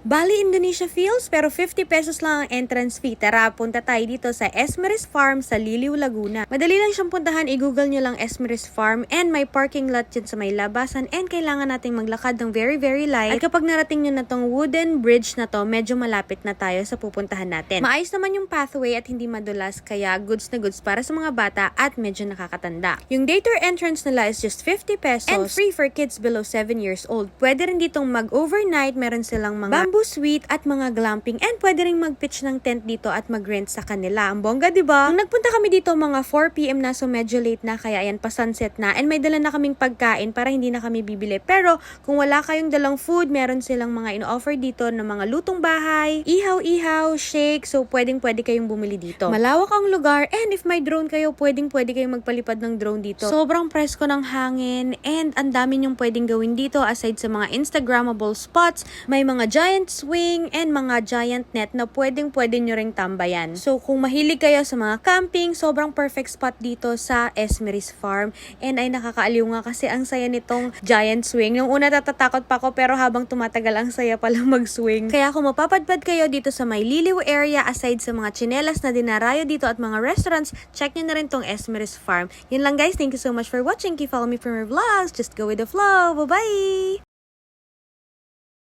Bali Indonesia feels pero 50 pesos lang ang entrance fee. Tara, punta tayo dito sa Esmeris Farm sa Liliw, Laguna. Madali lang siyang puntahan, i-google nyo lang Esmeris Farm and may parking lot dyan sa may labasan and kailangan nating maglakad ng very very light. At kapag narating nyo na tong wooden bridge na to, medyo malapit na tayo sa pupuntahan natin. Maayos naman yung pathway at hindi madulas kaya goods na goods para sa mga bata at medyo nakakatanda. Yung day tour entrance nila is just 50 pesos and free for kids below 7 years old. Pwede rin ditong mag-overnight, meron silang mga bamboo suite at mga glamping and pwede rin mag-pitch ng tent dito at mag-rent sa kanila. Ang bongga, di ba? Nung nagpunta kami dito mga 4pm na so medyo late na kaya yan pa sunset na and may dala na kaming pagkain para hindi na kami bibili. Pero kung wala kayong dalang food, meron silang mga in-offer dito ng mga lutong bahay, ihaw-ihaw, shake, so pwedeng pwede kayong bumili dito. Malawak ang lugar and if may drone kayo, pwedeng pwede kayong magpalipad ng drone dito. Sobrang presko ng hangin and ang dami nyong pwedeng gawin dito aside sa mga Instagrammable spots, may mga giant swing and mga giant net na pwedeng pwede nyo ring tambayan. So kung mahilig kayo sa mga camping, sobrang perfect spot dito sa Esmeris Farm and ay nakakaaliw nga kasi ang saya nitong giant swing. Yung una natatakot pa ako pero habang tumatagal ang saya palang mag-swing. Kaya kung mapapadpad kayo dito sa may Liliw area aside sa mga chinelas na dinarayo dito at mga restaurants, check nyo na rin tong Esmeris Farm. Yun lang guys, thank you so much for watching. Keep follow me for more vlogs. Just go with the flow. Bye-bye!